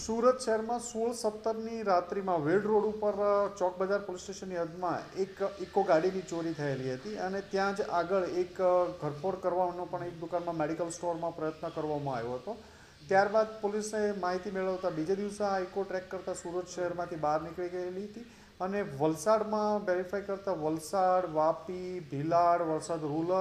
સુરત શહેરમાં સોળ સત્તરની રાત્રિમાં વેડ રોડ ઉપર ચોક બજાર પોલીસ સ્ટેશનની હદમાં એક ઇકો ગાડીની ચોરી થયેલી હતી અને ત્યાં જ આગળ એક ઘરફોડ કરવાનો પણ એક દુકાનમાં મેડિકલ સ્ટોરમાં પ્રયત્ન કરવામાં આવ્યો હતો. ત્યારબાદ પોલીસે માહિતી મેળવતા બીજે દિવસે આ ઇકો ટ્રેક કરતા સુરત શહેરમાંથી બહાર નીકળી ગયેલી હતી. અને વલસાડમાં વેરીફાઈ કરતાં વલસાડ, વાપી, ભીલાડ, વલસાડ રૂરલ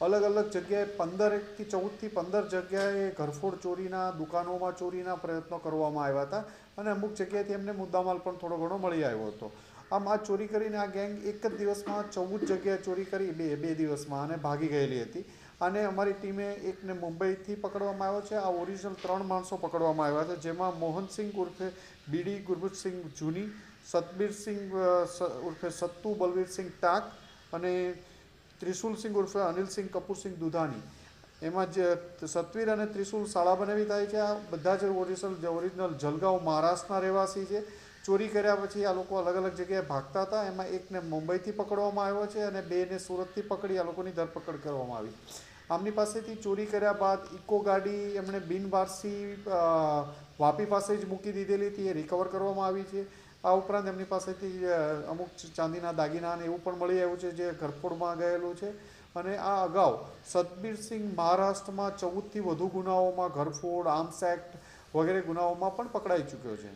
અલગ અલગ જગ્યાએ પંદર એકથી ચૌદથી પંદર જગ્યાએ ઘરફોડ ચોરીના, દુકાનોમાં ચોરીના પ્રયત્નો કરવામાં આવ્યા હતા અને અમુક જગ્યાએથી એમને મુદ્દામાલ પણ થોડો ઘણો મળી આવ્યો હતો. આમ આ ચોરી કરીને આ ગેંગ એક જ દિવસમાં ચૌદ જગ્યાએ ચોરી કરી બે બે દિવસમાં અને ભાગી ગયેલી હતી. અને અમારી ટીમે એકને મુંબઈથી પકડવામાં આવ્યો છે. આ ઓરિજિનલ ત્રણ માણસો પકડવામાં આવ્યા છે. જેમાં મોહનસિંહ ઉર્ફે બીડી ગુરબતસિંહ જૂની, સતબીરસિંહ ઉર્ફે સત્તુ, બલવીરસિંહ ટાક અને ત્રિશુલસિંહ ઉર્ફે અનિલસિંહ કપૂરસિંહ દુધાની. એમાં જ સતવીર અને ત્રિશુલ શાળા બનાવી થાય છે. આ બધા જ ઓરિજિનલ ઓરિજિનલ જલગાંવ મહારાષ્ટ્રના રહેવાસી છે. ચોરી કર્યા પછી આ લોકો અલગ અલગ જગ્યાએ ભાગતા હતા. એમાં એકને મુંબઈથી પકડવામાં આવ્યો છે અને બેને સુરતથી પકડી આ લોકોની ધરપકડ કરવામાં આવી. આમની પાસેથી ચોરી કર્યા બાદ ઇકો ગાડી એમણે બિનવારસી વાપી પાસે જ મૂકી દીધેલી હતી. એ રિકવર કરવામાં આવી છે. આ ઉપરાંત એમની પાસેથી અમુક ચાંદીના દાગીના અને એવું પણ મળી આવ્યું છે, જે ઘરફોડમાં ગયેલું છે. અને આ અગાઉ સતબીરસિંહ મહારાષ્ટ્રમાં ચૌદથી વધુ ગુનાઓમાં ઘરફોડ, આર્મ્સ એક્ટ વગેરે ગુનાઓમાં પણ પકડાઈ ચૂક્યો છે.